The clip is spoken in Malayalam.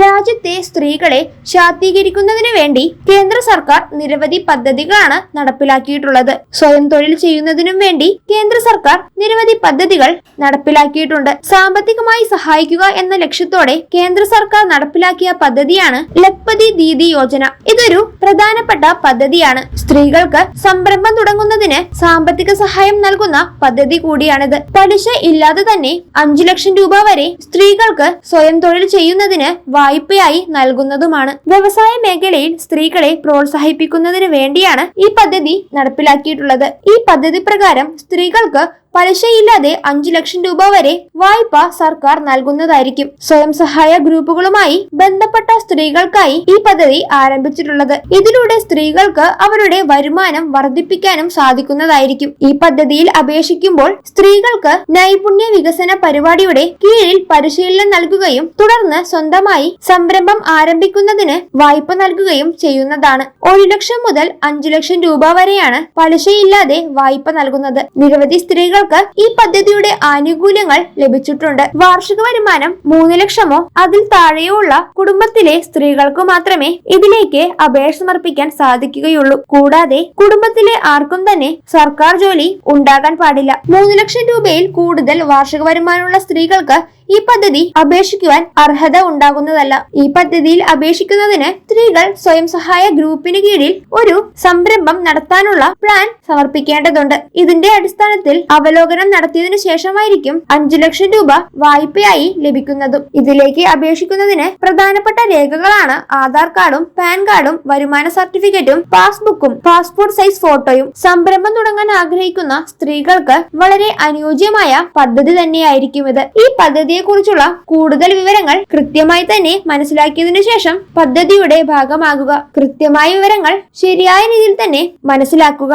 രാജ്യത്തെ സ്ത്രീകളെ ശാക്തീകരിക്കുന്നതിന് വേണ്ടി കേന്ദ്ര സർക്കാർ നിരവധി പദ്ധതികളാണ് നടപ്പിലാക്കിയിട്ടുള്ളത്. സ്വയം തൊഴിൽ ചെയ്യുന്നതിനും വേണ്ടി കേന്ദ്ര സർക്കാർ നിരവധി പദ്ധതികൾ നടപ്പിലാക്കിയിട്ടുണ്ട്. സാമ്പത്തികമായി സഹായിക്കുക എന്ന ലക്ഷ്യത്തോടെ കേന്ദ്ര സർക്കാർ നടപ്പിലാക്കിയ പദ്ധതിയാണ് ലഖ്പതി ദീദി യോജന. ഇതൊരു പ്രധാനപ്പെട്ട പദ്ധതിയാണ്. സ്ത്രീകൾക്ക് സംരംഭം തുടങ്ങുന്നതിന് സാമ്പത്തിക സഹായം നൽകുന്ന പദ്ധതി കൂടിയാണിത്. പലിശ ഇല്ലാതെ തന്നെ അഞ്ചു ലക്ഷം രൂപ വരെ സ്ത്രീകൾക്ക് സ്വയം തൊഴിൽ ചെയ്യുന്നതിന് വായ്പയായി നൽകുന്നതുമാണ്. വ്യവസായ മേഖലയിൽ സ്ത്രീകളെ പ്രോത്സാഹിപ്പിക്കുന്നതിന് വേണ്ടിയാണ് ഈ പദ്ധതി നടപ്പിലാക്കിയിട്ടുള്ളത്. ഈ പദ്ധതി പ്രകാരം സ്ത്രീകൾക്ക് പലിശയില്ലാതെ അഞ്ചു ലക്ഷം രൂപ വരെ വായ്പ സർക്കാർ നൽകുന്നതായിരിക്കും. സ്വയം സഹായ ഗ്രൂപ്പുകളുമായി ബന്ധപ്പെട്ട സ്ത്രീകൾക്കായി ഈ പദ്ധതി ആരംഭിച്ചിട്ടുള്ളത്. ഇതിലൂടെ സ്ത്രീകൾക്ക് അവരുടെ വരുമാനം വർദ്ധിപ്പിക്കാനും സാധിക്കുന്നതായിരിക്കും. ഈ പദ്ധതിയിൽ അപേക്ഷിക്കുമ്പോൾ സ്ത്രീകൾക്ക് നൈപുണ്യ വികസന പരിപാടിയുടെ കീഴിൽ പരിശീലനം നൽകുകയും തുടർന്ന് സ്വന്തമായി സംരംഭം ആരംഭിക്കുന്നതിന് വായ്പ നൽകുകയും ചെയ്യുന്നതാണ്. ഒരു ലക്ഷം മുതൽ അഞ്ചു ലക്ഷം രൂപ വരെയാണ് പലിശയില്ലാതെ വായ്പ നൽകുന്നത്. നിരവധി സ്ത്രീകൾക്ക് ഈ പദ്ധതിയുടെ ആനുകൂല്യങ്ങൾ ലഭിച്ചിട്ടുണ്ട്. വാർഷിക വരുമാനം മൂന്ന് ലക്ഷമോ അതിൽ താഴെയോ ഉള്ള കുടുംബത്തിലെ സ്ത്രീകൾക്ക് മാത്രമേ ഇതിലേക്ക് അപേക്ഷ സമർപ്പിക്കാൻ സാധിക്കുകയുള്ളൂ. കൂടാതെ കുടുംബത്തിലെ ആർക്കും തന്നെ സർക്കാർ ജോലി ഉണ്ടാകാൻ പാടില്ല. മൂന്ന് ലക്ഷം രൂപയിൽ കൂടുതൽ വാർഷിക വരുമാനമുള്ള സ്ത്രീകൾക്ക് ഈ പദ്ധതി അപേക്ഷിക്കുവാൻ അർഹത ഉണ്ടാകുന്നതല്ല. ഈ പദ്ധതിയിൽ അപേക്ഷിക്കുന്നതിന് സ്ത്രീകൾ സ്വയം സഹായ ഗ്രൂപ്പിന് കീഴിൽ ഒരു സംരംഭം നടത്താനുള്ള പ്ലാൻ സമർപ്പിക്കേണ്ടതുണ്ട്. ഇതിന്റെ അടിസ്ഥാനത്തിൽ അവലോകനം നടത്തിയതിനു ശേഷമായിരിക്കും അഞ്ചു ലക്ഷം രൂപ വായ്പയായി ലഭിക്കുന്നതും. ഇതിലേക്ക് അപേക്ഷിക്കുന്നതിന് പ്രധാനപ്പെട്ട രേഖകളാണ് ആധാർ കാർഡും പാൻ കാർഡും വരുമാന സർട്ടിഫിക്കറ്റും പാസ്ബുക്കും പാസ്പോർട്ട് സൈസ് ഫോട്ടോയും. സംരംഭം തുടങ്ങാൻ ആഗ്രഹിക്കുന്ന സ്ത്രീകൾക്ക് വളരെ അനുയോജ്യമായ പദ്ധതി തന്നെയായിരിക്കും ഇത്. ഈ പദ്ധതിയെക്കുറിച്ചുള്ള കൂടുതൽ വിവരങ്ങൾ കൃത്യമായി തന്നെ മനസ്സിലാക്കിയതിനു ശേഷം പദ്ധതിയുടെ ഭാഗമാകുക. കൃത്യമായ വിവരങ്ങൾ ശരിയായ രീതിയിൽ തന്നെ മനസ്സിലാക്കുക.